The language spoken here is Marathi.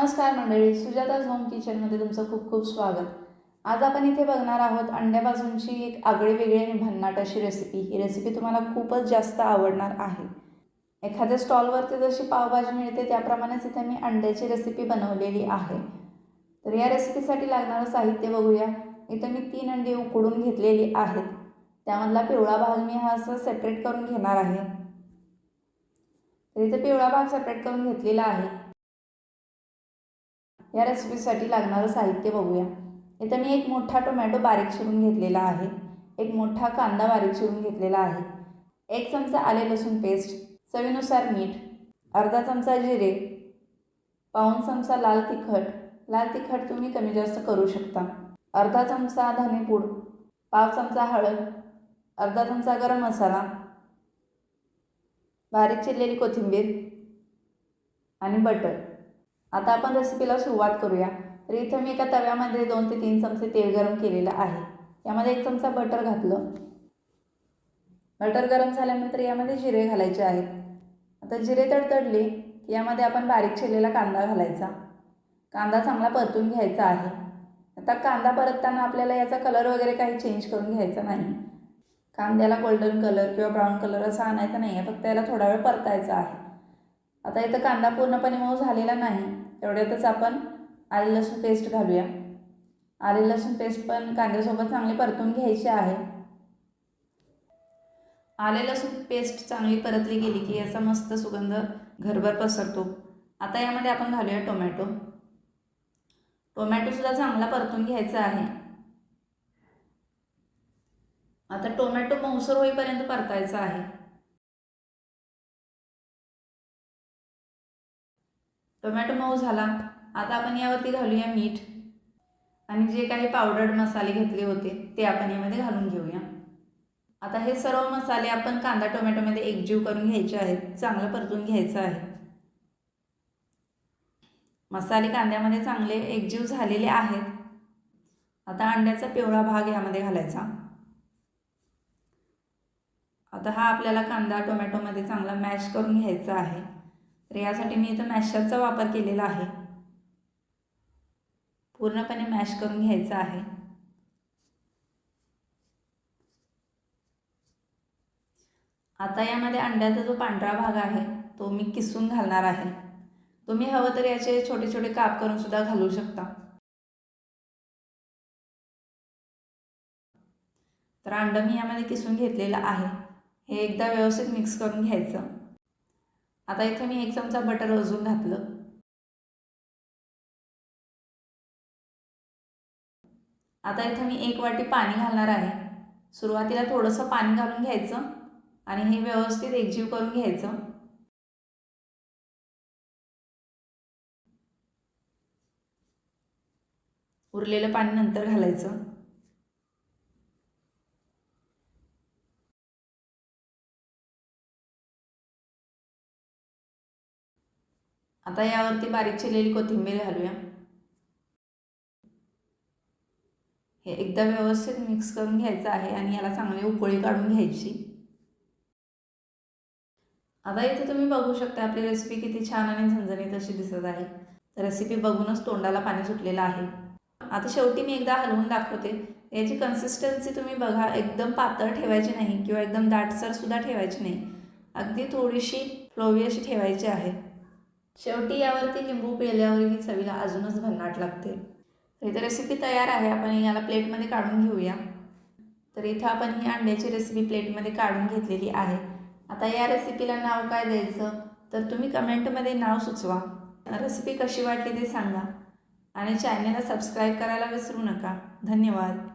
नमस्कार मंडळी सुजाताज होम किचनमध्ये तुमचं खूप खूप स्वागत. आज आपण इथे बघणार आहोत अंड्यापासूनची एक आगळी वेगळी आणि भन्नाट अशी रेसिपी ही रेसिपी तुम्हाला खूपच जास्त आवडणार आहे. एखाद्या स्टॉलवरती जशी पावभाजी मिळते त्याप्रमाणेच इथे मी अंड्याची रेसिपी बनवलेली आहे. तर या रेसिपीसाठी लागणारं साहित्य बघूया. इथं मी तीन अंडी उकडून घेतलेली आहेत. त्यामधला पिवळा भाग मी हा असं सेपरेट करून घेणार आहे. तर इथे पिवळा भाग सेपरेट करून घेतलेला आहे. या रेसिपीसाठी लागणारं साहित्य बघूया. इथं मी एक मोठा टोमॅटो बारीक चिरून घेतलेला आहे. एक मोठा कांदा बारीक चिरून घेतलेला आहे. एक चमचा आले लसूण पेस्ट चवीनुसार मीठ अर्धा चमचा जिरे पाऊण चमचा लाल तिखट. लाल तिखट तुम्ही कमी जास्त करू शकता. अर्धा चमचा धनेपूड पाव चमचा हळद अर्धा चमचा गरम मसाला बारीक चिरलेली कोथिंबीर आणि बटर आता आपण रेसिपीला सुरुवात करूया. तर इथं मी एका तव्यामध्ये दोन ते तीन चमचे तेल गरम केलेलं आहे. यामध्ये एक चमचा बटर घातलं. बटर गरम झाल्यानंतर यामध्ये जिरे घालायचे आहेत. आता जिरे तडतडले की यामध्ये आपण बारीक चिरलेला कांदा घालायचा. कांदा चांगला परतून घ्यायचा आहे. आता कांदा परतताना आपल्याला याचा कलर वगैरे काही चेंज करून घ्यायचा नाही. कांद्याला गोल्डन कलर किंवा ब्राऊन कलर असा आणायचा नाही आहे फक्त याला थोडा वेळ परतायचा आहे. आता इथं कांदा पूर्णपणे मऊ झालेला नाही. तेवढ्यातच आपण आले लसूण पेस्ट घालूया. आले लसूण पेस्ट पण कांद्यासोबत चांगली परतून घ्यायची आहे. आले लसूण पेस्ट चांगली परतली गेली की याचा मस्त सुगंध घरभर पसरतो. आता यामध्ये आपण घालूया टोमॅटो. टोमॅटोसुद्धा चांगला परतून घ्यायचा आहे. आता टोमॅटो मऊसर होईपर्यंत परतायचा आहे. टोमॅटो मऊ झाला. आता आपण यावरती घालूया मीठ. आणि जे काही पावडर्ड मसाले घेतले होते ते आपण यामध्ये घालून घेऊया. आता हे सर्व मसाले आपण कांदा टोमॅटोमध्ये एकजीव करून घ्यायचे आहेत. चांगलं परतून घ्यायचं आहे. मसाले कांद्यामध्ये चांगले एकजीव झालेले आहेत. आता अंड्याचा पिवळा भाग यामध्ये घालायचा. आता हा आपल्याला कांदा टोमॅटोमध्ये चांगला मॅश करून घ्यायचा आहे. तर यासाठी मी इथं मॅशरचा वापर केलेला आहे. पूर्णपणे मॅश करून घ्यायचा आहे. आता यामध्ये अंड्याचा जो पांढरा भाग आहे तो मी किसून घालणार आहे. तुम्ही हवं तर याचे छोटे छोटे काप करून सुद्धा घालू शकता. तर अंडं मी यामध्ये किसून घेतलेलं आहे. हे एकदा व्यवस्थित मिक्स करून घ्यायचं. आता इथे मी एक चमचा बटर अजून घातलं. आता इथे मी एक वाटी पाणी घालणार आहे. सुरुवातीला थोडंसं पाणी घालून घ्यायचं आणि हे व्यवस्थित एकजीव करून घ्यायचं. उरलेलं पाणी नंतर घालायचं. आता यावरती बारीक चिरलेली कोथिंबीर घालूया. हे एकदा व्यवस्थित मिक्स करून घ्यायचं आहे आणि याला चांगली उकळी काढून घ्यायची. आता इथे तुम्ही बघू शकता आपली रेसिपी किती छान आणि झणझणीत अशी दिसत आहे. तर रेसिपी बघूनच तोंडाला पाणी सुटलेलं आहे. आता शेवटी मी एकदा हलवून दाखवते. याची कन्सिस्टन्सी तुम्ही बघा एकदम पातळ ठेवायची नाही किंवा एकदम दाटसर सुद्धा ठेवायची नाही. अगदी थोडीशी फ्लोवी अशी ठेवायची आहे. शेवटी यावरती लिंबू पिळल्यावर ही चवीला अजूनच भन्नाट लागते. तर इथं रेसिपी तयार आहे. आपण याला प्लेटमध्ये काढून घेऊया. तर इथं आपण ही अंड्याची रेसिपी प्लेटमध्ये काढून घेतलेली आहे. आता या रेसिपीला नाव काय द्यायचं? तर तुम्ही कमेंटमध्ये नाव सुचवा. रेसिपी कशी वाटली ते सांगा. आणि चॅनलला सबस्क्राईब करायला विसरू नका. धन्यवाद.